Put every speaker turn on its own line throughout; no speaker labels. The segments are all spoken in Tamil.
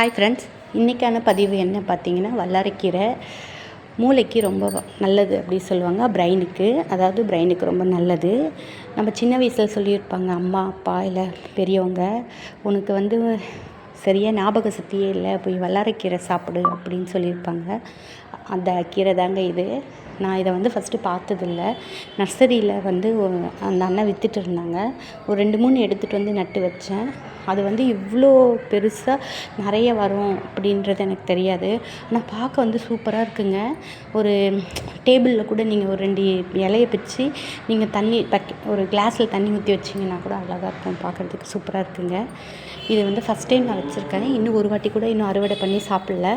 ஹாய் ஃப்ரெண்ட்ஸ் இன்றைக்கான பதிவு என்ன பார்த்தீங்கன்னா வல்லாரைக்கீரை மூளைக்கு ரொம்ப நல்லது அப்படி சொல்லுவாங்க பிரெயினுக்கு. அதாவது பிரெயினுக்கு ரொம்ப நல்லது. நம்ம சின்ன வயசில் சொல்லியிருப்பாங்க அம்மா அப்பா இல்லை பெரியவங்க உனக்கு வந்து சரியாக ஞாபக சக்தியே இல்லை போய் வல்லாரைக்கீரை சாப்பிடு அப்படின்னு சொல்லியிருப்பாங்க. அந்த கீரை தாங்க இது. நான் இதை வந்து ஃபஸ்ட்டு பார்த்ததில்ல. நர்சரியில் வந்து அந்த அண்ணன் வித்துட்டு இருந்தாங்க. ஒரு ரெண்டு மூணு எடுத்துகிட்டு வந்து நட்டு வச்சேன். அது வந்து இவ்வளோ பெருசாக நிறைய வரும் அப்படின்றது எனக்கு தெரியாது. ஆனால் பார்க்க வந்து சூப்பராக இருக்குங்க. ஒரு டேபிளில் கூட நீங்கள் ஒரு ரெண்டு இலையை பிச்சு நீங்கள் தண்ணி பக் ஒரு கிளாஸில் தண்ணி ஊற்றி வச்சிங்கன்னா கூட அழகாக இருக்கும். பார்க்குறதுக்கு சூப்பராக இருக்குங்க. இது வந்து ஃபஸ்ட் டைம் நான் வச்சுருக்கேன். இன்னும் ஒரு வாட்டி கூட இன்னும் அறுவடை பண்ணி சாப்பிடல.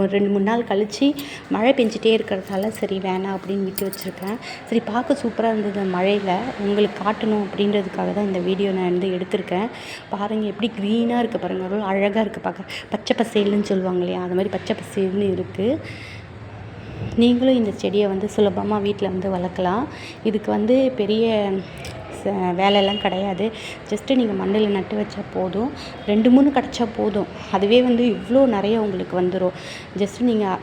ஒரு ரெண்டு மூணு நாள் கழித்து மழை பெஞ்சிட்டே இருக்கிறதால சரி வேணாம் அப்படின்னு விட்டு வச்சுருக்கேன். சரி பார்க்க சூப்பராக இருந்தது மழையில். உங்களுக்கு காட்டணும் அப்படின்றதுக்காக தான் இந்த வீடியோ நான் வந்து எடுத்திருக்கேன். பாருங்கள் எப்படி க்ரீனாக இருக்குது பாருங்கள் அவ்வளோ அழகாக இருக்குது பார்க்க பச்சை பசேல்னு சொல்லுவாங்க இல்லையா? அது மாதிரி பச்சை பசேல்னு இருக்குது நீங்களும் இந்த செடியை வந்து சுலபமாக வீட்டில் வந்து வளர்க்கலாம். இதுக்கு வந்து பெரிய வேலையெல்லாம் கிடையாது. ஜஸ்ட்டு நீங்கள் மண்ணில் நட்டு வச்சா போதும். ரெண்டு மூணு கிடச்சா போதும். அதுவே வந்து இவ்வளோ நிறைய உங்களுக்கு வந்துடும் ஜஸ்ட்டு நீங்கள்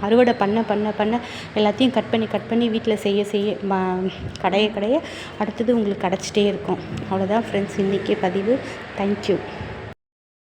அறுவடை பண்ண பண்ண பண்ண எல்லாத்தையும் கட் பண்ணி கட் பண்ணி வீட்டில் செய்ய செய்ய ம- கடைய கடைய அடுத்தது உங்களுக்கு கிடச்சிட்டே இருக்கும். அவ்வளோதான் ஃப்ரெண்ட்ஸ் இன்றைக்கி பதிவு. தேங்க்யூ